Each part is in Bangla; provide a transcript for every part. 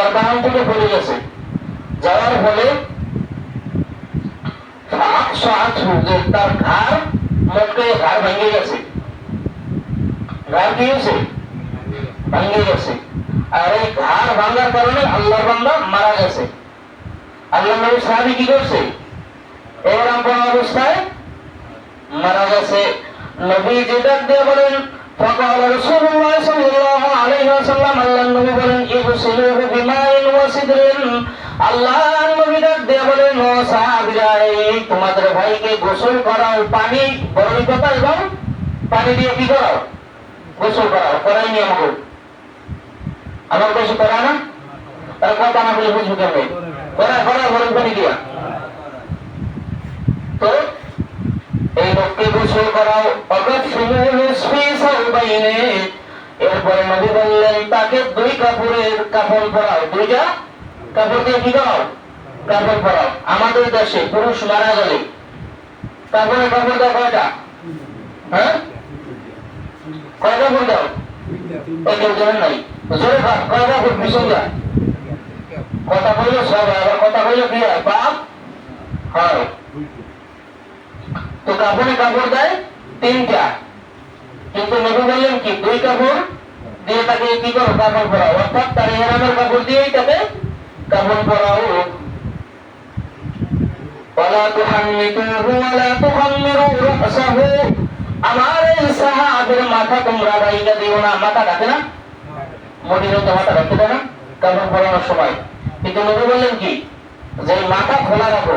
তার বাহন থেকে পড়ে গেছে। যাওয়ার ফলে তার ঘাড় মটকে ঘাড় ভেঙে গেছে। ঘাড় কি হয়েছে ভেঙে গেছে। আর এই ঘাড় ভাঙার কারণে আল্লাহর বান্দা মারা গেছে। আল্লাহ নবী সাহাবি কি করছে? এরকম অবস্থায় মারা গেছে। নবী যেটা দিয়ে বলেন فقال رسول الله صلى الله عليه وسلم আল্লাহ নবী বলেন ইগসিলুহু বিমাইন ওয়া সিদরিন আল্লাহ নবী ডাক দিয়ে বলেন ও সাহাবীরা এই তোমাদের ভাইকে গোসল করাও পানি গরম কথা এবং পানি দিয়ে কি করাও গোসল করাও করাই নি আমাকে আমার কাছে করা না তার কথা না বলে বুঝবো কেমন করা করা গরম পানি দিয়া তো এই লোককে গোসল করাও অগত বাইনে এরপরে নবী বললেন, তাকে দুই কাপড়ের কাপড় পরাও। দুইটা? কাপড় দিয়ে কি করাও কাপড় পরাও। আমাদের দেশে পুরুষ মারা গেলে কাপড়ের কাপড় দাও কয়টা? হ্যাঁ? কয় কাপড় দাও? কেউ জানেন নাই। জোরে ভাব কয় কাপড়? পিছন যা কথা বললে সব, আবার কথা বললে কি হয় পাপ হয়। তো কাপড়ে কাপড় দেয় তিনটা। কিন্তু নবী বললেন কি, দুই কাপড় দিয়ে তাকে কি করো, কাপড় পরাও। অর্থাৎ তার এহরামের কাপড় দিয়েই তাকে কাপড় পরাও। কাপড় পরানোর সময়। কিন্তু নবী বললেন কি, যে মাথা খোলা রাখো।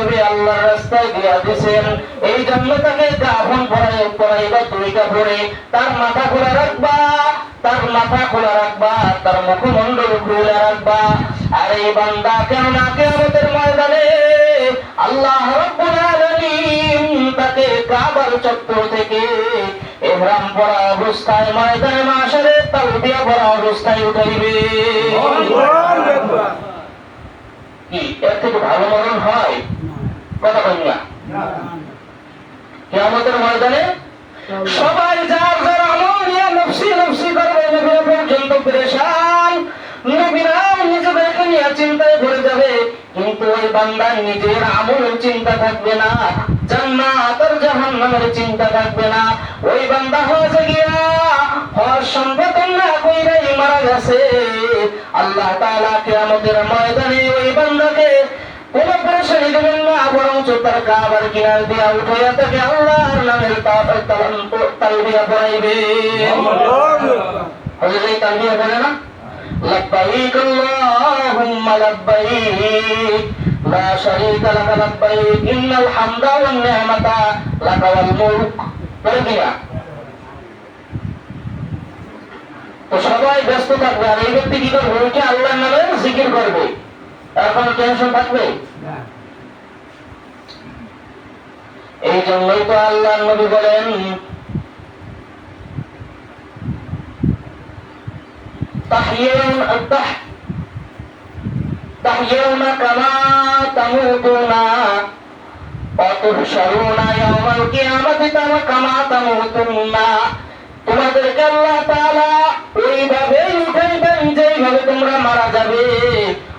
এইভাবে আল্লাহর রাস্তায় দিয়া দিয়েছেন এই জন্য তাকে কাফন পরাই পরাইবা দুই কাপড়ে তার মাথা খোলা রাখবা তার মাথা খোলা রাখবা তার মুখমণ্ডল খোলা রাখবা। আর এই বান্দা কেননা কেয়ামতের ময়দানে আল্লাহ রাব্বুল আলামিন তাকে কাবার চত্বর থেকে ইহরাম পরা অবস্থায় ময়দানে মাশারে তালবিয়া পরা অবস্থায় উঠাইবে। কি? এর থেকে ভালো মরণ হয়? কথা বলি না। কেয়ামতের ময়দানে সবাই যার যার আমল নিয়ে নফসি নফসি করবে পেরেশান নবীরাও নিজেদেরকে নিয়ে চিন্তায় ভরে যাবে, কিন্তু ওই বান্দার নিজের চিন্তা থাকবে না জান্নাত আর জাহান্নামের চিন্তা থাকবে না। ওই বান্দা গিয়া হওয়ার কইরাই মারা গেছে। আল্লাহ তাআলা কিয়ামতের ময়দানে ওই বান্দাকে কোন পরেশানি দেবেন না বরঞ্চ তার কাবার কিনার দিয়া উঠাইয়া তাকে আল্লাহর নামের তালবিয়া পড়াইবে হজরত এই তালবিয়া বলে না لبيك اللهم لبيك لا شريك لك لبيك إن الحمد والنعمة لك والملك বলে কিনা তো সবাই ব্যস্ত থাকবে আর এই ব্যক্তি কি করবে ওইটা আল্লাহর নামে জিকির করবে তার কোনো টেনশন থাকবে এই জন্যই তো আল্লাহ নবী বলেন تحيون التح تحيون كما تموتون وتحشرون يوم القيامة كما تموتون তোমাদেরকে আল্লাহ তাআলা ওইভাবেই উঠাইবেন যেইভাবে তোমরা মারা যাবে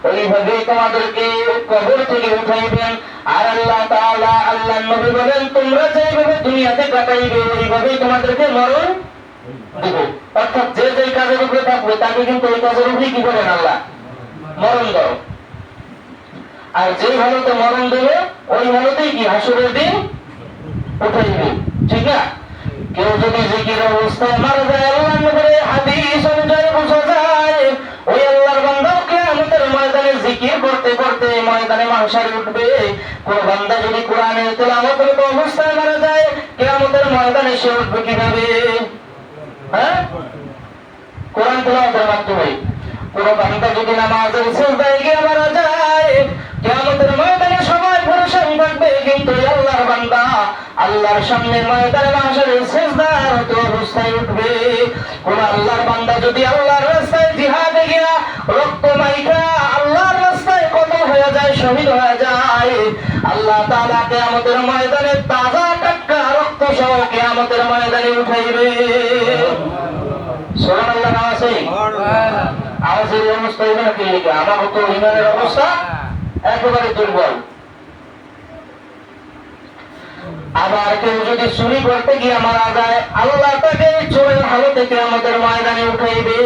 ওইভাবে তোমাদেরকে কবর থেকে উঠাইবেন। আর আল্লাহ তাআলা আল্লাহ নবী বলেন, তোমরা যেইভাবে দুনিয়াতে কাটাইবে, ওইভাবেই তোমাদেরকে মরণ দিব। অর্থাৎ যে কাজ কাজের উপরে থাকবে, তাকে কিন্তু ওই কাজের উপরে কি করেন আল্লাহ? মরণ দাও আর যেই হালতে মরণ দেবে, ওই হালতেই কি হাসুরের দিন উঠে দিবে ঠিক না? কেউ যদি জিকির অবস্থায় মারা যায়, আল্লাহ নবীর হাদিস অনুযায়ী বোঝা যায়, ওই আল্লাহর ময়দানে জিকির করতে করতে ময়দানে মাহশারে উঠবে। কোন বান্দা যদি কোরআনের তেলাওয়াত করতে অবস্থায় মারা যায়, কিয়ামতের ময়দানে সে উঠবে কীভাবে? হ্যাঁ? কোরআন তেলাওয়াতের মাধ্যমে। কোন বান্দা যদি নামাজের সিজদায় গিয়ে মারা যায়, কিয়ামতের ময়দানে সবাই পরেশান থাকবে। কিন্তু আল্লাহর বান্দা আল্লাহর সামনে ময়দানে মাহশারের সিজদার তো অবস্থায় উঠবে। কোন আল্লাহর বান্দা যদি আল্লাহর রাস্তায় জিহাদে গিয়া রক্ত মাইখা শহীদ হয়ে যায়। আল্লাহ তাআলা কিয়ামতের ময়দানে তাজা টাটকা রক্ত সহ কিয়ামতের ময়দানে উঠাইবে। আমাদের অবস্থা একেবারে আবার কেউ যদি গিয়ে আল্লাহ আমাদের ময়দানে উঠাইবে।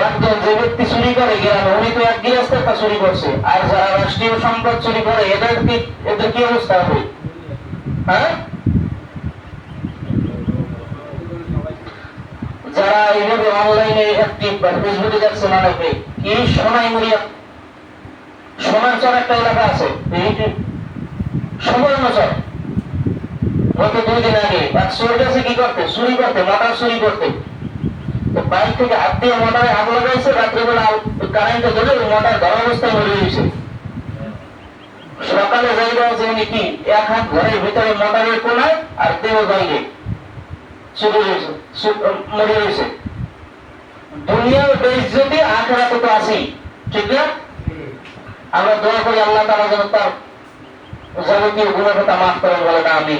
একজন যে ব্যক্তি চুরি করে গেলেন, উনি তো এক গৃহস্থ একটা চুরি করছে। আর যারা রাষ্ট্রীয় সম্পদ চুরি করে, এদের কি এদের কি অবস্থা হবে? হ্যাঁ? যারা এইভাবে অনলাইনে অ্যাক্টিভ বা ফেসবুকে দেখছেন অনেকে কি? সোনাই মুড়িয়া? সোনার চর একটা এলাকা আছে, এইটি সুবর্ণ চর। গত দুই দিন আগে, এক চোর কি করতে? চুরি করতে মোটর চুরি করতে। বাইক থেকে হাত মোটরে হাত লাগাইছে, রাত্রিবেলা কারেন্টে ধরে মোটর ধরা অবস্থায় মরে গেছে। সকালে যাইবা যে উনি কি এক হাত ঘরের ভিতরে মোটরের কোনায় আর দেহ বাইরে গেছে। গেছে তারা তার আমি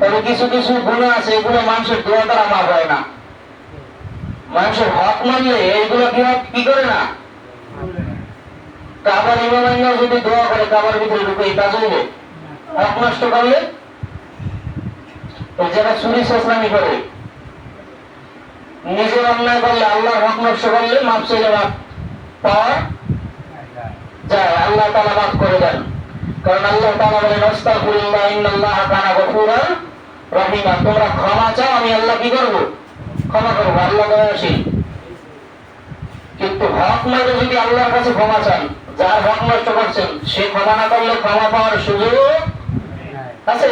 তবে কিছু কিছু গুণ আছে, এগুলো মানুষের দোয়া দ্বারা মাফ হয় না। মানুষের হক মানলে এইগুলো কি হয়- কি করে না? কাবার ইমামান্য যদি দোয়া করে, কাবার ভিতরে ঢুকে কাজ হইবে হক নষ্ট করলে? যারা চুরি চেষ্টামি করে। নিজের অন্যায় করলে আল্লাহ হক নষ্ট করলে মাপ চাইলে মাপ পাওয়া যায়। আল্লাহ তালা মাফ করে দেন। কারণ আল্লাহ তাআলা বলেন, আস্তাগফিরুল্লাহ ইন্নাল্লাহা কানা গফুরান রহিমা। তোমরা ক্ষমা চাও, আমি আল্লাহ কি করব? ক্ষমা করব আল্লাহ দয়াশীল কিন্তু হক যদি আল্লাহর কাছে ক্ষমা চান, যার হক নষ্ট করছেন, সে ক্ষমা না করলে ক্ষমা পাওয়ার সুযোগ আছে?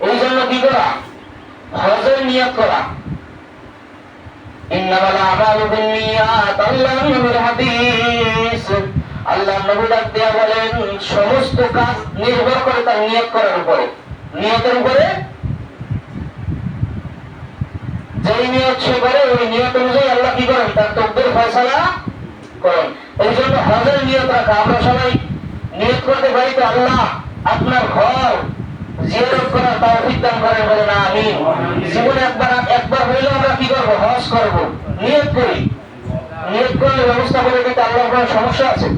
এই জন্য কি করা? হজের নিয়ত করা। হাদিস। আল্লাহর নবী বলেন, সমস্ত কাজ নির্ভর করে তার নিয়ত করার উপরে। নিয়তের উপরে যেই নিয়ত সে করে ওই নিয়ত অনুযায়ী আল্লাহ কি করেন? তার তকদির ফয়সালা করেন। এই জন্য হজের নিয়ত রাখা। আমরা সবাই নিয়ত করতে পারি তো আল্লাহ আপনার ঘর জিয়ারত করার তৌফিক দান করেন বলে না আমি জীবনে একবার একবার হইলে আমরা কি করব? হজ করব। নিয়ত করি। নিয়ত করলে ব্যবস্থা করে দিতে আল্লাহর কোনো সমস্যা আছে?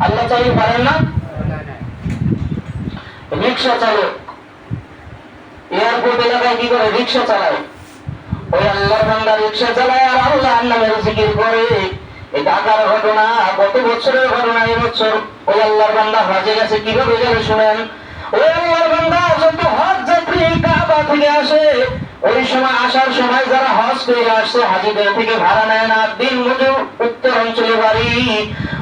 আল্লাহ চাইলে পারেন না? রিক্সা চালক এয়ারপোর্ট এলাকায় কি করে রিক্সা চালায়? ওই আল্লাহর বান্দা রিক্সা চালায় আর আল্লাহর নামের জিকির করে। এই ঢাকার ঘটনা কত বছরের ঘটনা এবছর ওই আল্লাহর বান্দা হজে গেছে কীভাবে গেলে শুনেন? ওই আল্লাহর বান্দা যত হজ যাত্রী কাবা থেকে আসে ওই সময় আসার সময় যারা হজ করে আসছে, হাজিদের থেকে ভাড়া নেয় না। দিন মজুর, উত্তর অঞ্চলে বাড়ি।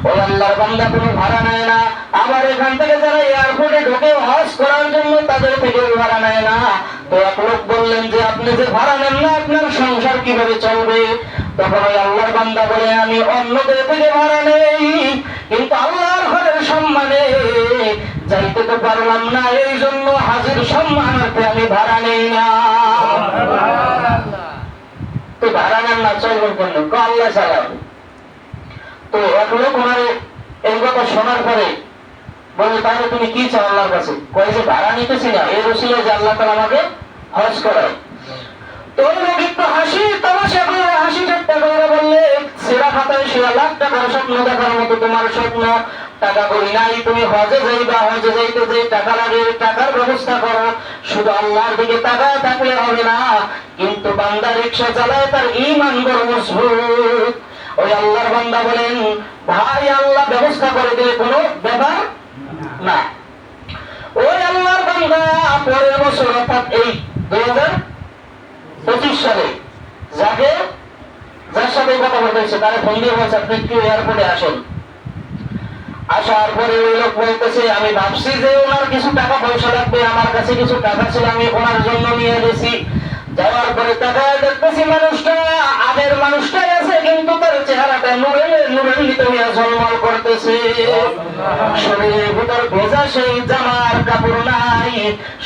ওই আল্লাহর বান্দা কোনো ভাড়া নেয় না। আবার এখান থেকে যারা এয়ারপোর্টে ঢোকে হজ করার জন্য, তাদের থেকে ভাড়া নেয় না। তো এক লোক বললেন যে, আপনি যে ভাড়া নেন না, আপনার সংসার কীভাবে চলবে? তখন ওই আল্লাহর বান্দা বলে, আমি অন্যদের থেকে ভাড়া নেই। কিন্তু আল্লাহর ঘরের সম্মানে, যাইতে তো পারলাম না এই জন্য হাজির সম্মানার্থে আমি ভাড়া নেই না। তো ভাড়া নেন না চলবেন কেন ক আল্লাহ তো এক লোক ওনার এই কথা শোনার পরে বলে, তাহলে তুমি কি চাও আল্লাহর কাছে? কয় যে, ভাড়া নিতেছি না, এই রসিলে যে আল্লাহ তালা আমাকে হজ করায়। তো স্বপ্ন দেখার মতো তোমার স্বপ্ন টাকা করি নাই, তুমি হজে যাইবা, হজে যাইতে যে টাকা লাগে টাকার ব্যবস্থা করো। শুধু আল্লাহর দিকে টাকা থাকলে হবে না, কিন্তু বান্দা রিক্সা চালায় তার ইমান বড় মজবুত। ওই আল্লাহর বান্দা বলেন, ভাই, আল্লাহ ব্যবস্থা করে দিলে কোনো ব্যাপার না। ওই আল্লাহর বান্দা পরের বছর, অর্থাৎ এই দুই হাজার পঁচিশ সালে যাকে, যার সাথে কথা বলতে হয়েছে, তারা ফোন দিয়ে বলছে, আপনি একটু এয়ারপোর্টে আসেন। আসার পরে ওই লোক বলতেছে, আমি ভাবছি যে ওনার কিছু টাকা পয়সা লাগবে, আমার কাছে কিছু টাকা ছিল, আমি ওনার জন্য নিয়ে গেছি। যাওয়ার পরে টাকা দেখতেছি মানুষটা আগের মানুষটাই আছে, কিন্তু তার চেহারাটা নুরে নুরের ভিতরে ঝলমল করতেছে। শরীরের ভিতর ভেজা সেই জামার কাপড় নাই,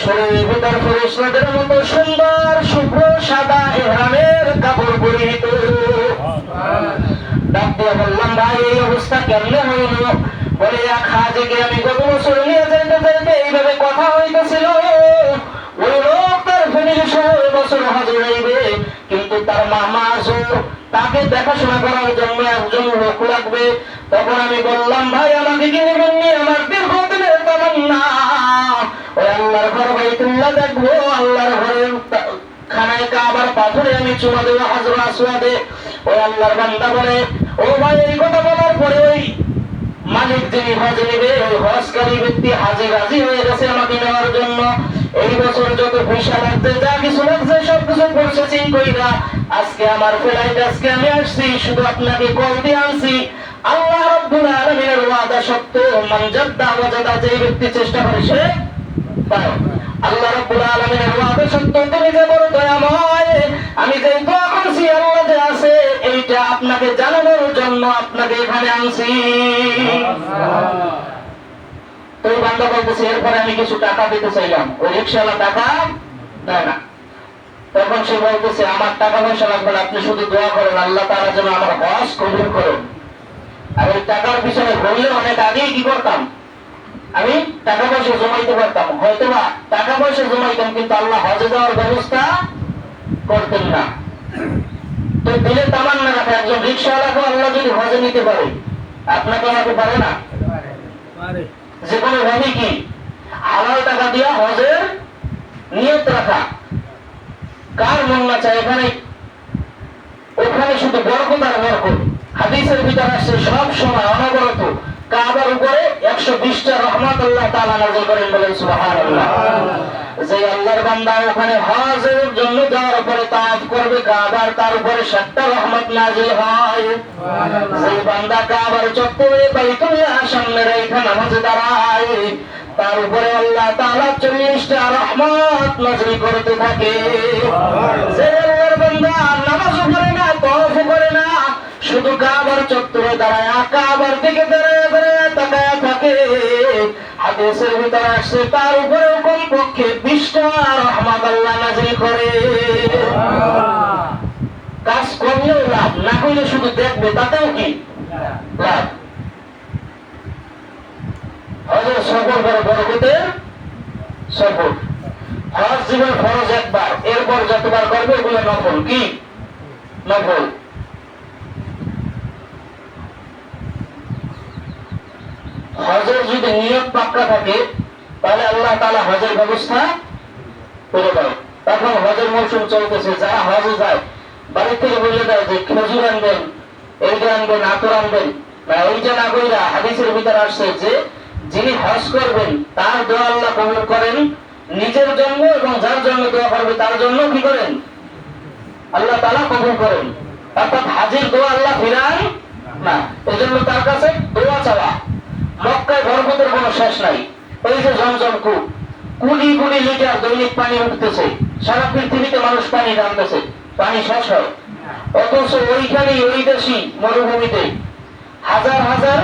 শরীরের ভিতর ফেরেশতাদের মতো সুন্দর, শুভ্র, সাদা এহরামের কাপড় পরিহিত। ডাক দিয়ে বললাম, ভাই, এই অবস্থা কেমনে হইল? বলে এক হাজিকে আমি গত বছর নিয়ে যাইতে এইভাবে কথা হইতেছিল। ওই লোক তার ফ্যামিলি কিন্তু তার মামা আসো, তাকে দেখাশোনা করার জন্য একজন লোক লাগবে। তখন আমি বললাম, ভাই, আমাকে নেবেন আমার দীর্ঘদিনের তামান্না। ওই আল্লাহর ঘর বাইতুল্লাহ দেখব। আল্লাহর ঘরের খানায় কাবার পাথরে আমি চুমা দেবো হাজর আসওয়াদে। ওই আল্লাহর বান্দা বলে, ও ভাই, এই কথা বলার পরে ওই মালিক যিনি হজ নেবে ওই হজকারী ব্যক্তি হাজি রাজি হয়ে গেছে আমাকে নেওয়ার জন্য। এই বছর যত পয়সা লাগছে যা কিছু লাগছে সব কিছু প্রসেসিং কইরা আজকে আমার ফ্লাইট আজকে আমি আসছি, শুধু আপনাকে কল দিয়ে আনছি। আল্লাহ রাব্বুল আলামিনের ওয়াদা সত্য যে ব্যক্তি চেষ্টা করে সে পায়। আল্লাহ রাব্বুল আলামিনের ওয়াদা সত্য তুমি যে বড় দয়াময়, আমি যে দোয়া আপনাকে জানানোর জন্য আপনাকে এখানে আনছি। ওই বান্দা বলতেছে, এরপরে আমি কিছু টাকা দিতে চাইলাম। ওই রিক্সাওয়ালা টাকা দেয় না। তখন সে বলতেছে, আমার টাকা পয়সা লাগবে আপনি শুধু দোয়া করেন, আল্লাহ তারা যেন আমার হজ কবুল করেন। আর ওই টাকার পিছনে ঘুরলে অনেক আগেই কি করতাম? আমি টাকা পয়সা জমাইতে পারতাম হয়তো বা টাকা পয়সা জমাইতাম, কিন্তু আল্লাহ হজে যাওয়ার ব্যবস্থা করতেন না। তো দিলে তামান্না রাখে একজন রিক্সাওয়ালাকে আল্লাহ যদি হজে নিতে পারে আপনাকে আমাকে পারে না? যে কোনো ভাবে কি? হালাল টাকা দিয়া হজের নিয়ত রাখা। কার মন না চায় এখানে? ওখানে শুধু বরকত আর বরকত। হাদিসের ভিতরে আসছে সব সময় অনবরত কাবার উপরে একশো বিশটা রহমত আল্লাহ তালা নাজল করেন বলেন সুবহানাল্লাহ। যে আল্লাহর বান্দা ওখানে হজের জন্য যাওয়ার পরে তাফ করবে কাবার তার উপরে সাতটা রহমত নাজিল হয়। যে বান্দা কাবার চত্বরে বাইতুল্লাহ সামনে রেখে নামাজে দাঁড়ায়। তার উপরে আল্লাহ তাআলা চল্লিশটা রহমত নাজিল করতে থাকে। নামাজও করে না তওয়াফ করে না, শুধু কাবার চত্বরে দাঁড়ায়, কাবার দিকে দাঁড়ায় দাঁড়ায় তাকায় থাকে। হাদিসের ভিতরে আসছে, তার উপরে কমপক্ষে বিশটা রহমত আল্লাহ নাজিল করে কাজ করলেও লাভ না করলে দেখবে তাতেও কি সফর করে বরকতের সফর হজ জীবন ফরজ একবার, এরপর যতবার করবে এগুলো নফল। কি? নফল। হজের যদি নিয়ত পাক্কা থাকে, তাহলে আল্লাহ তাআলা হজের ব্যবস্থা করে দেয়। এখন হজের মৌসুম চলতেছে, যারা হজে যায় বাড়ি থেকে বলে দেয় যে খেজুর আনবেন এইটা আনবেন আতর আনবেন না ওইটা না কইরা হাদিসের ভিতরে আসছে যে, যিনি হজ করবেন, তার দোয়া আল্লাহ কবুল করেন, নিজের জন্য এবং যার জন্য দোয়া করবে, তার জন্য কি করেন? আল্লাহ তাআলা কবুল করেন। অর্থাৎ হাজির দোয়া আল্লাহ ফিরান না। এজন্য তার কাছে দোয়া চাওয়া। মক্কায় বরকতের কোনো শেষ নাই। এই যে জমজম কূপ। কুড়ি কুড়ি লিটার দৈনিক পানি উঠতেছে। সারা পৃথিবীতে মানুষ পানি টানতেছে পানি শেষ হয়। অথচ ওইখানে ওই দেশি মরুভূমিতে হাজার হাজার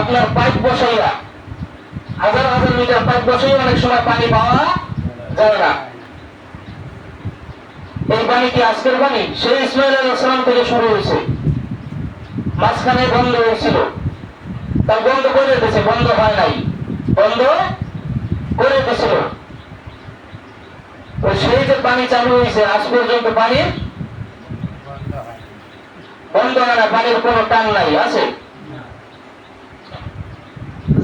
আপনার পাইপ বসাইয়া, হাজার হাজার লিটার পাইপ বসাইয়া অনেক সময় পানি পাওয়া যায় না। এই পানি কি আজকের পানি? সেই ইসমাইল আলাইসালাম থেকে শুরু হয়েছে। মাঝখানে বন্ধ হয়েছিল। তার বন্ধ করে দিয়েছে, বন্ধ হয় নাই। বন্ধ করে দিয়েছিল। তো সেই যে পানি চালু হয়েছে, আজ পর্যন্ত পানির বন্ধ হয় না, পানির কোনো টান নাই, আছে?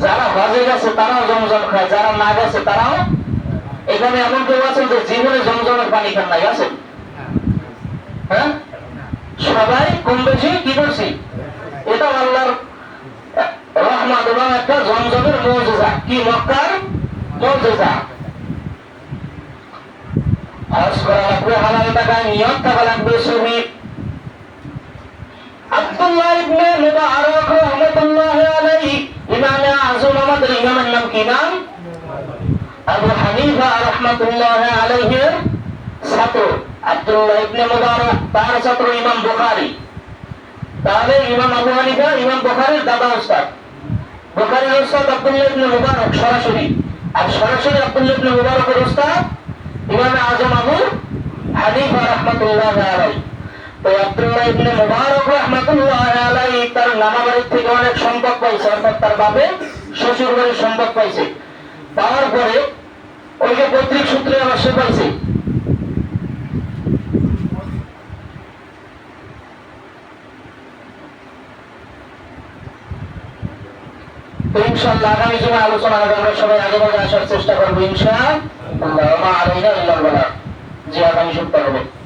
যারা হজে গেছে, তারাও জমজম খায়, যারা না গেছে, তারাও এখানে এমন কেউ আছেন যে জীবনে জমজমের পানি খান নাই আছেন হ্যাঁ? সবাই কম বেশি কি করছি? এটা আল্লাহর রহমান এবং একটা জমজমের মৌজেজা কি মক্কার মৌজেজা হজ করা লাগবে হালাল টাকায় নিয়ত থাকা লাগবে শহীদ আব্দুল্লাহ ইবনে মুবারক রাহমাতুল্লাহ আলাইহি ইমাম আযম আমাদের ইমামের নাম কি নাম আবু হানিফা রাহমাতুল্লাহ আলাইহির ছাত্র আব্দুল্লাহ ইবনে মুবারক তার ছাত্র ইমাম বুখারী তাহলে ইমাম আবু হানিফা ইমাম বুখারীর দাদা ওস্তাদ বুখারীর ওস্তাদ আব্দুল্লাহ ইবনে মুবারক। সরাসরি আর সরাসরি আব্দুল্লাহ ইবনে মুবারকের ওস্তাদ ইমাম আযম আবু হানিফা রাহমাতুল্লাহ আলাইহি। তো আব্দুল্লাহ ইবনে মুবারক রাহমাতুল্লাহ আলাইহি তার থেকে অনেক সম্পদ পাইছে, অর্থাৎ তার শ্বশুর বাড়ির সম্পদ পাইছে। পাওয়ার পরে ওই যে পৈতৃক সূত্রে পাইছে। আগামী আলোচনা আমরা সবাই আগে আসার চেষ্টা করব, ইনশাআল্লাহ। মা আলাইনা ইল্লাল বালাগ যে আমি সপ্তাহ হবে।